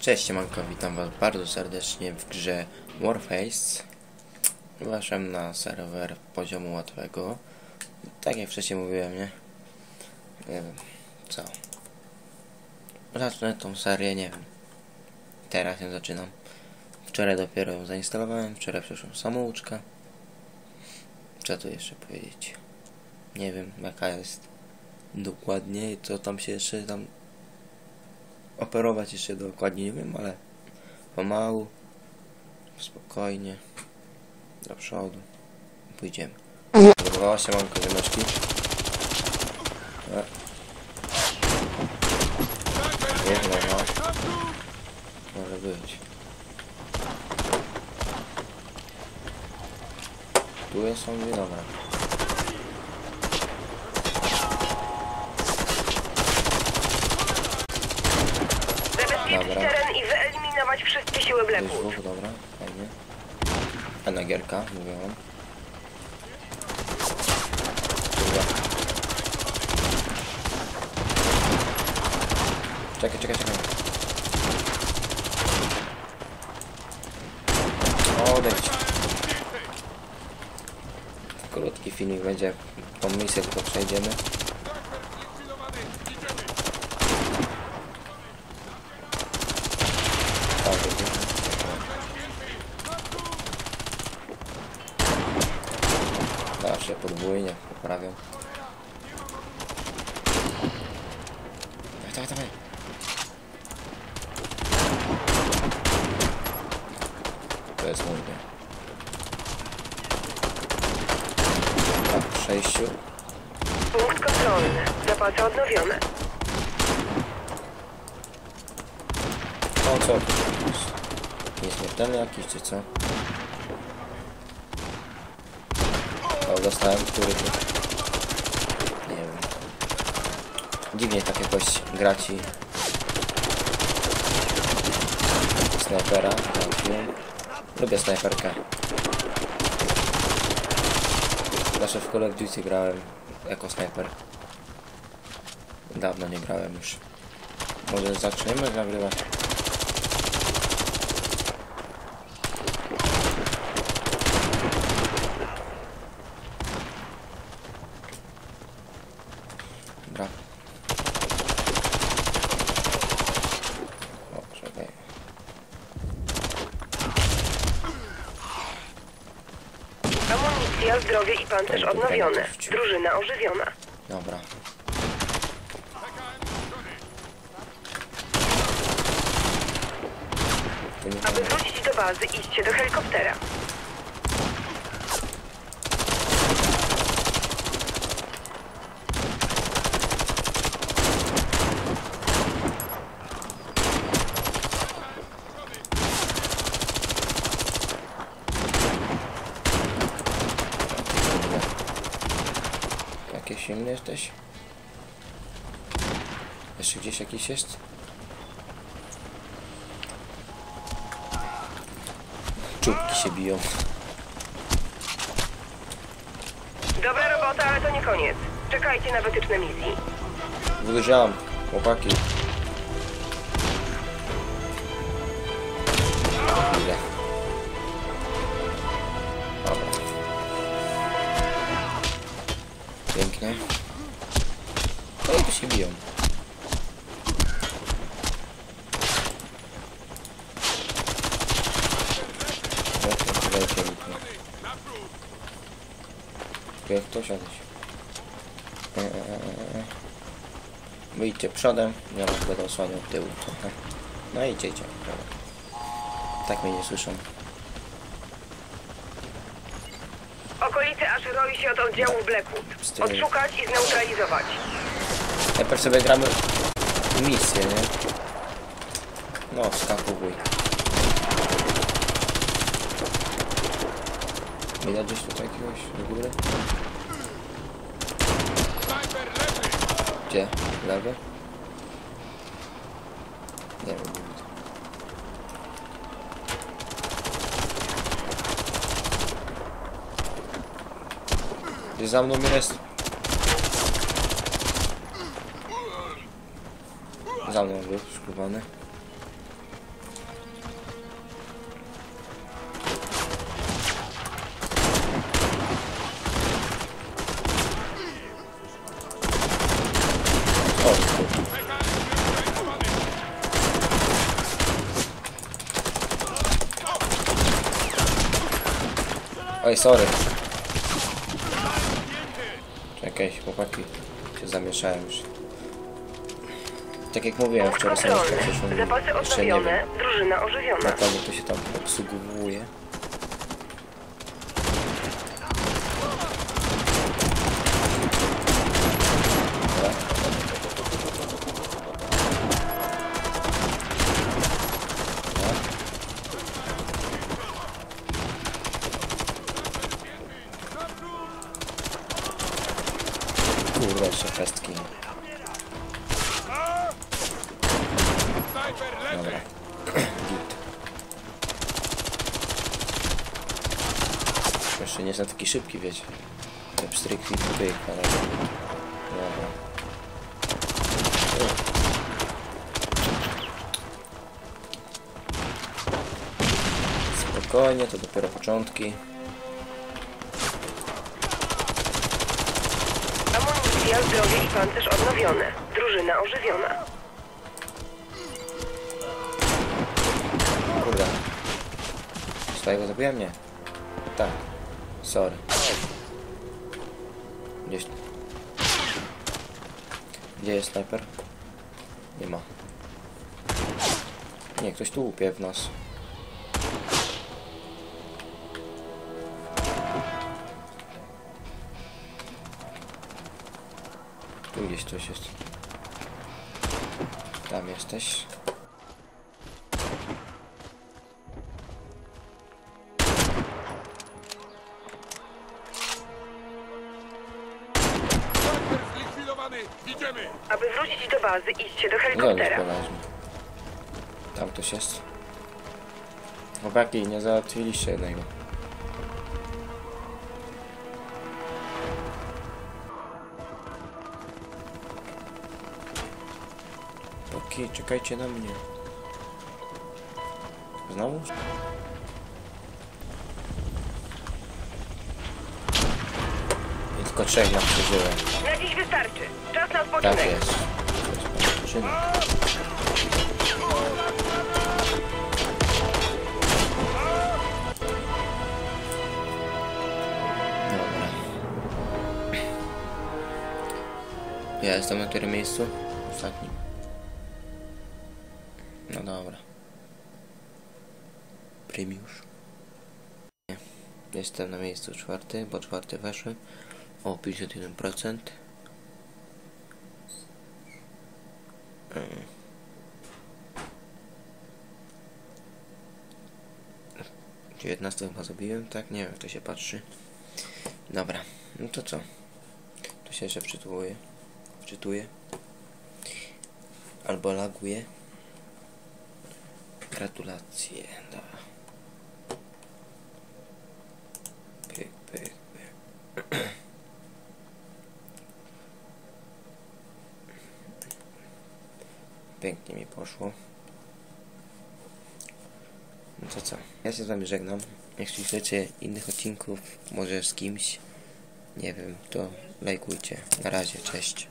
Cześć, siemanko, witam was bardzo serdecznie w grze Warface. Weszłem na serwer poziomu łatwego. Tak jak wcześniej mówiłem, nie? Nie wiem, co. Zacznę tą serię, nie wiem. Teraz ją zaczynam. Wczoraj dopiero ją zainstalowałem, wczoraj przeszłam samouczka. Co tu jeszcze powiedzieć? Nie wiem, jaka jest dokładnie co tam się jeszcze tam operować jeszcze dokładnie nie wiem, ale pomału, spokojnie, do przodu, pójdziemy. Zbudowała się mamka wymeczki. E. Nie, no, no. Może być. Tu jest dwie, dobra. Zabezpieczyć Dobra. teren i wyeliminować wszystkie siły Blackwood. dwóch, dobra, fajnie. Fajna gierka, mówię wam. Dobra. Czekaj, czekaj, czekaj. Odejdź. Krótki filmik będzie. Tą misję tylko przejdziemy. Tak, będzie. Zawsze poprawiam. Dawaj, dawaj, dawaj. To jest mój, nie? W sześciu. Punkt kontrolny. Zapasy odnowione. O co? Nieśmiertelny jakiś, czy co? O, dostałem, który tu? Nie wiem. Dziwnie tak jakoś gra ci. Snajpera, trafiłem. Lubię snajperkę. Zawsze w Call of Duty grałem jako snajper. Dawno nie grałem już. Może zaczniemy nagrywać? Dobra. O, czekaj. Amunicja, zdrowie i pancerz Dobra, odnowione. wrócił. Drużyna ożywiona. Dobra. To nie Aby wrócić do bazy, idźcie do helikoptera. Jakie silny jesteś? Jeszcze gdzieś jakiś jest? Czubki się biją. Dobra robota, ale to nie koniec. Czekajcie na wytyczne misji. Wyjrzałam, chłopaki. Pięknie. No i tu się biją. Jak to siadać? Eee. Wyjdźcie przodem, ja was będę osłaniał tyłu trochę. No i dobra. Tak mnie nie słyszą. Okolice aż roi się od oddziału Blackwood. Odszukać i zneutralizować. Najpierw sobie gramy misję, nie? No, skakuj. Widać gdzieś tutaj jakiegoś do góry? Gdzie? Lewy? Nie wiem, Gdzie za mną jest? Za mną był skubany. Oj, sorry. Czekaj, chłopaki. Się zamieszałem już. Tak jak mówiłem wczoraj, sam przeszło. Jeszcze nie wiem. drużyna ożywiona. Na pewno to się tam obsługuje. Dobra. Dobra. Kurwa, jeszcze pestki. Dobra. Git. Jeszcze nie jestem taki szybki, wiecie. Ja pstryk, klik, pyk, ale... Dobra. Spokojnie, to dopiero początki. Amunicja, zdrowie i pancerz odnowione. Drużyna ożywiona. Kurde. Swojego zabiłem? Nie. Tak. Sorry. Gdzieś... Gdzie jest sniper? Nie ma. Nie, ktoś tu łupie w nas. Tu gdzieś coś jest. Tam jesteś. Aby wrócić do bazy, idźcie do helikoptera. Tam ktoś jest. Chłopaki, nie załatwiliście jednego. Okej, czekajcie na mnie. Znowu? I tylko trzech nam przeżyłem. Na dziś wystarczy. Czas na Tak odpoczynek. To jest odpoczynek. Dobra. Ja jestem na którym miejscu? Ostatnim. No dobra. Premiusz. Nie. Jestem na miejscu czwarty, bo czwarty weszły. O 51%. Mm. Dziewiętnasty chyba zabiłem, tak? Nie wiem, jak to się patrzy. Dobra, no to co? Tu się jeszcze wczytuję. Wczytuję. Albo laguje. Gratulacje, dobra. Pyk, pyk, pyk. Pięknie mi poszło. No to co? Ja się z wami żegnam. Jeśli chcecie innych odcinków, może z kimś, nie wiem, to lajkujcie. Na razie, cześć.